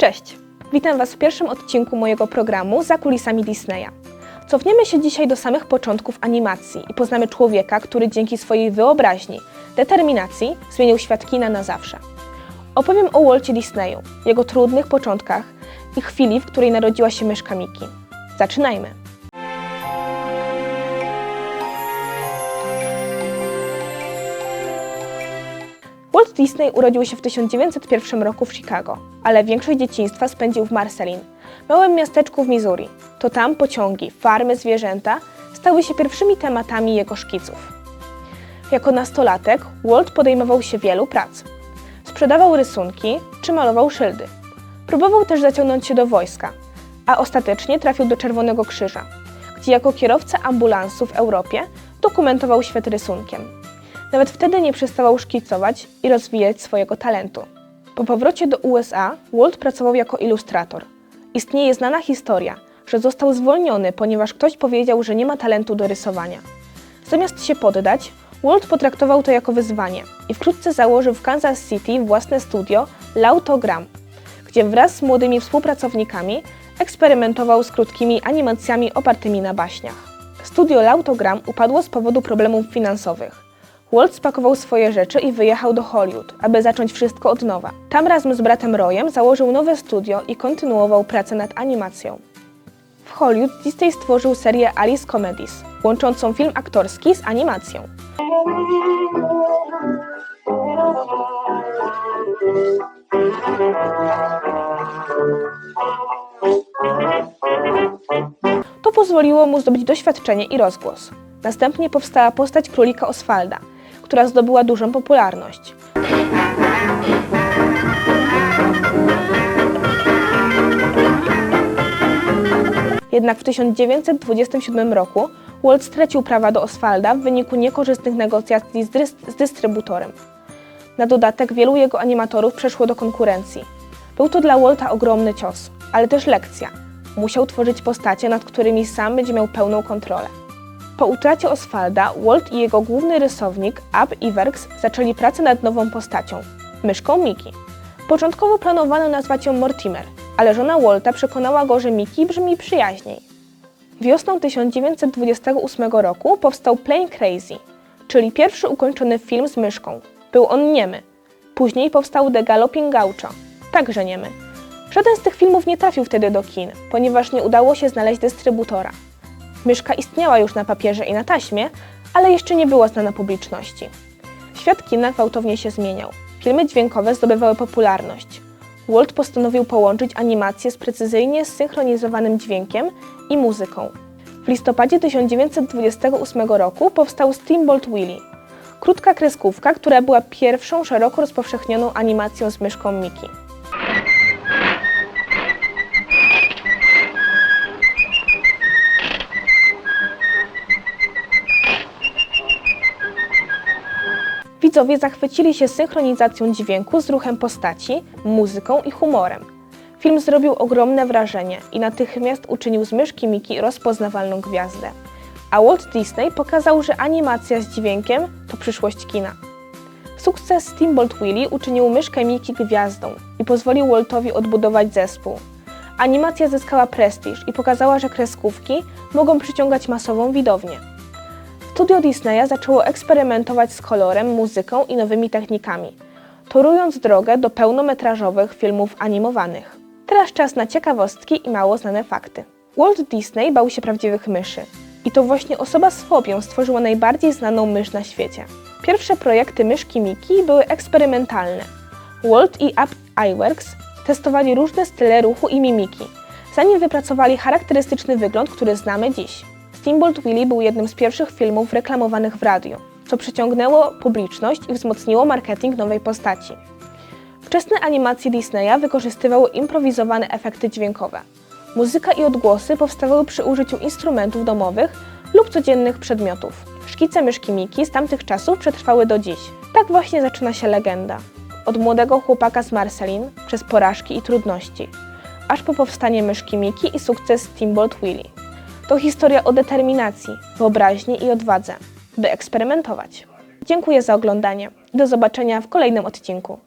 Cześć! Witam Was w pierwszym odcinku mojego programu Za kulisami Disneya. Cofniemy się dzisiaj do samych początków animacji i poznamy człowieka, który dzięki swojej wyobraźni, determinacji zmienił świat kina na zawsze. Opowiem o Walcie Disneyu, jego trudnych początkach i chwili, w której narodziła się myszka Miki. Zaczynajmy! Walt Disney urodził się w 1901 roku w Chicago, ale większość dzieciństwa spędził w Marceline, małym miasteczku w Missouri. To tam pociągi, farmy, zwierzęta stały się pierwszymi tematami jego szkiców. Jako nastolatek Walt podejmował się wielu prac. Sprzedawał rysunki czy malował szyldy. Próbował też zaciągnąć się do wojska, a ostatecznie trafił do Czerwonego Krzyża, gdzie jako kierowca ambulansu w Europie dokumentował świat rysunkiem. Nawet wtedy nie przestawał szkicować i rozwijać swojego talentu. Po powrocie do USA Walt pracował jako ilustrator. Istnieje znana historia, że został zwolniony, ponieważ ktoś powiedział, że nie ma talentu do rysowania. Zamiast się poddać, Walt potraktował to jako wyzwanie i wkrótce założył w Kansas City własne studio Lautogram, gdzie wraz z młodymi współpracownikami eksperymentował z krótkimi animacjami opartymi na baśniach. Studio Lautogram upadło z powodu problemów finansowych. Walt spakował swoje rzeczy i wyjechał do Hollywood, aby zacząć wszystko od nowa. Tam razem z bratem Royem założył nowe studio i kontynuował pracę nad animacją. W Hollywood Disney stworzył serię Alice Comedies, łączącą film aktorski z animacją. To pozwoliło mu zdobyć doświadczenie i rozgłos. Następnie powstała postać królika Oswalda, która zdobyła dużą popularność. Jednak w 1927 roku Walt stracił prawa do Oswalda w wyniku niekorzystnych negocjacji z, z dystrybutorem. Na dodatek wielu jego animatorów przeszło do konkurencji. Był to dla Walta ogromny cios, ale też lekcja. Musiał tworzyć postacie, nad którymi sam będzie miał pełną kontrolę. Po utracie Oswalda, Walt i jego główny rysownik, Ab Iwerks, zaczęli pracę nad nową postacią myszką Miki. Początkowo planowano nazwać ją Mortimer, ale żona Walta przekonała go, że Miki brzmi przyjaźniej. Wiosną 1928 roku powstał Plain Crazy, czyli pierwszy ukończony film z myszką. Był on niemy. Później powstał The Galloping Gaucho, także niemy. Żaden z tych filmów nie trafił wtedy do kin, ponieważ nie udało się znaleźć dystrybutora. Myszka istniała już na papierze i na taśmie, ale jeszcze nie była znana publiczności. Świat kina gwałtownie się zmieniał. Filmy dźwiękowe zdobywały popularność. Walt postanowił połączyć animację z precyzyjnie zsynchronizowanym dźwiękiem i muzyką. W listopadzie 1928 roku powstał Steamboat Willie. Krótka kreskówka, która była pierwszą szeroko rozpowszechnioną animacją z myszką Mickey. Widzowie zachwycili się synchronizacją dźwięku z ruchem postaci, muzyką i humorem. Film zrobił ogromne wrażenie i natychmiast uczynił z myszki Miki rozpoznawalną gwiazdę. A Walt Disney pokazał, że animacja z dźwiękiem to przyszłość kina. Sukces Steamboat Willie uczynił myszkę Miki gwiazdą i pozwolił Waltowi odbudować zespół. Animacja zyskała prestiż i pokazała, że kreskówki mogą przyciągać masową widownię. Studio Disneya zaczęło eksperymentować z kolorem, muzyką i nowymi technikami, torując drogę do pełnometrażowych filmów animowanych. Teraz czas na ciekawostki i mało znane fakty. Walt Disney bał się prawdziwych myszy. I to właśnie osoba z fobią stworzyła najbardziej znaną mysz na świecie. Pierwsze projekty myszki Miki były eksperymentalne. Walt i Ab Iwerks testowali różne style ruchu i mimiki, zanim wypracowali charakterystyczny wygląd, który znamy dziś. Steamboat Willie był jednym z pierwszych filmów reklamowanych w radiu, co przyciągnęło publiczność i wzmocniło marketing nowej postaci. Wczesne animacje Disneya wykorzystywały improwizowane efekty dźwiękowe. Muzyka i odgłosy powstawały przy użyciu instrumentów domowych lub codziennych przedmiotów. Szkice myszki Miki z tamtych czasów przetrwały do dziś. Tak właśnie zaczyna się legenda. Od młodego chłopaka z Marceline, przez porażki i trudności, aż po powstanie myszki Miki i sukces Steamboat Willie. To historia o determinacji, wyobraźni i odwadze, by eksperymentować. Dziękuję za oglądanie. Do zobaczenia w kolejnym odcinku.